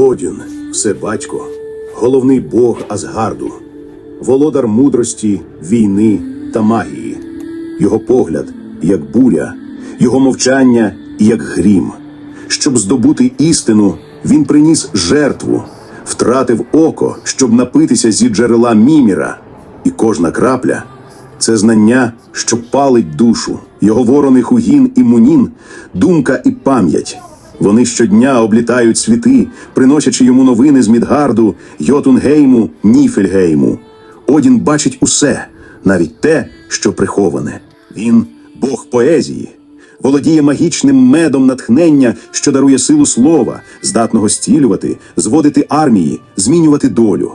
Одін, всебатько, головний бог Асгарду, володар мудрості, війни та магії. Його погляд як буря, його мовчання як грім. Щоб здобути істину, він приніс жертву, втратив око, щоб напитися зі джерела міміра, і кожна крапля це знання, що палить душу, його ворони Хугін і Мунін, думка і пам'ять. Вони щодня облітають світи, приносячи йому новини з Мідгарду, Йотунгейму, Ніфельгейму. Одін бачить усе, навіть те, що приховане. Він Бог поезії, володіє магічним медом натхнення, що дарує силу слова, здатного зцілювати, зводити армії, змінювати долю.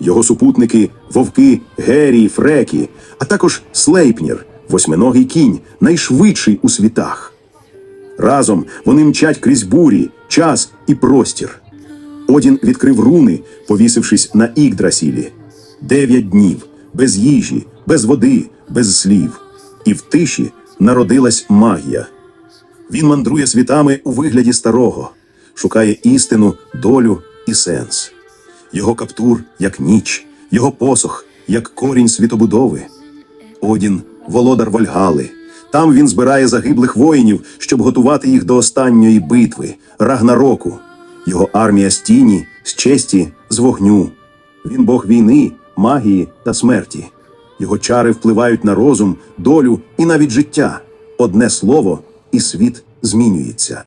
Його супутники вовки Герій, Фрекі, а також Слейпнір, восьминогий кінь, найшвидший у світах. Разом вони мчать крізь бурі, час і простір. Одін відкрив руни, повісившись на Ігдрасілі. Дев'ять днів, без їжі, без води, без слів. І в тиші народилась магія. Він мандрує світами у вигляді старого, шукає істину, долю і сенс. Його каптур як ніч, його посох як корінь світобудови. Одін володар Вольгали. Там він збирає загиблих воїнів, щоб готувати їх до останньої битви, Рагнароку. Його армія з тіні, з честі, з вогню. Він бог війни, магії та смерті. Його чари впливають на розум, долю і навіть життя. Одне слово, і світ змінюється.